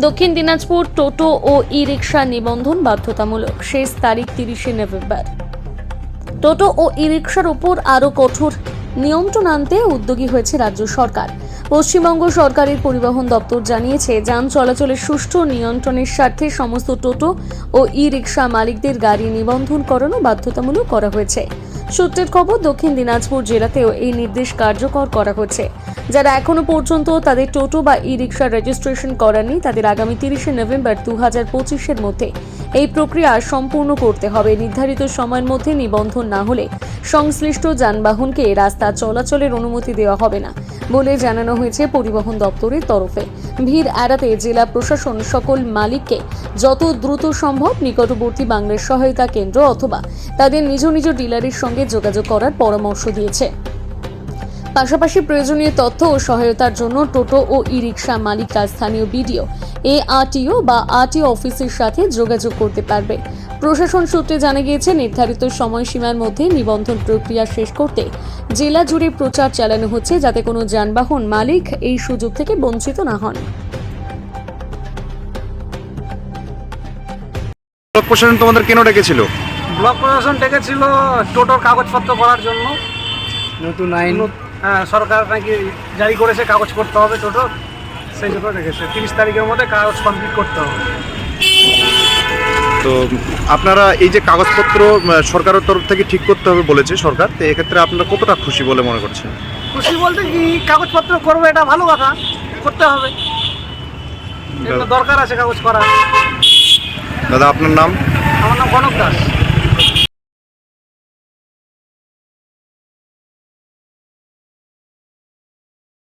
দক্ষিণ দিনাজপুর, টোটো ও ই রিক্সা নিবন্ধন বাধ্যতামূলক। শেষ তারিখ তিরিশে নভেম্বর। টোটো ও ই রিক্সার উপর আরও কঠোর নিয়ন্ত্রণ আনতে উদ্যোগী হয়েছে রাজ্য সরকার। পশ্চিমবঙ্গ সরকারের পরিবহন দপ্তর জানিয়েছে, যান চলাচলের সুষ্ঠু নিয়ন্ত্রণের স্বার্থে সমস্ত টোটো ও ই রিক্সা মালিকদের গাড়ি নিবন্ধন করানো বাধ্যতামূলক করা হয়েছে। সূত্রের খবর, দক্ষিণ দিনাজপুর জেলাতেও এই নির্দেশ কার্যকর করা হচ্ছে। যারা এখনও পর্যন্ত তাদের টোটো বা ই রিক্সা রেজিস্ট্রেশন করাননি, তাদের আগামী তিরিশে নভেম্বর দু হাজার পঁচিশের মধ্যে এই প্রক্রিয়া সম্পূর্ণ করতে হবে। নির্ধারিত সময়ের মধ্যে নিবন্ধন না হলে সংশ্লিষ্ট যানবাহনকে রাস্তা চলাচলের অনুমতি দেওয়া হবে না বলে জানানো হয়েছে পরিবহন দপ্তরের তরফে। ভিড় এড়াতে জেলা প্রশাসন সকল মালিককে যত দ্রুত সম্ভব নিকটবর্তী বাংলার সহায়তা কেন্দ্র অথবা তাদের নিজ নিজ ডিলারের সঙ্গে যোগাযোগ করার পরামর্শ দিয়েছে। পাশাপাশি প্রয়োজনীয় তথ্য ও সহায়তার জন্য টোটো ও ই রিক্সা মালিকরা স্থানীয় বিডিও এ আরটিও বা আরটিও অফিসের সাথে যোগাযোগ করতে পারবে। প্রশাসন সূত্রে জানা গিয়েছে, নির্ধারিত সময়সীমার মধ্যে নিবন্ধন প্রক্রিয়া শেষ করতে জেলা জুড়ে প্রচার চালানো হচ্ছে যাতে কোনো যানবাহন মালিক এই সুযোগ থেকে বঞ্চিত না হন। প্রশাসন তোমাদের কেন ডেকেছিল? ব্লক প্রশাসন ডেকেছিল টোটোর কাগজপত্র করার জন্য। নতুন আইন। হ্যাঁ সরকার নাকি জারি করেছে কাগজ করতে হবে টোটো সেই জন্য ডেকেছে। তিরিশ তারিখের মধ্যে কাগজ কমপ্লিট করতে হবে। তো আপনারা এই যে কাগজপত্র সরকারের তরফ থেকে ঠিক করতে হবে বলেছে সরকার তো এক্ষেত্রে আপনারা কতটা খুশি বলে মনে করছেন? খুশি বলতে কি কাগজপত্র করব এটা ভালো কথা করতে হবে। দরকার আছে কাগজ করা দাদা আপনার নাম? আমার নাম কনক দাস।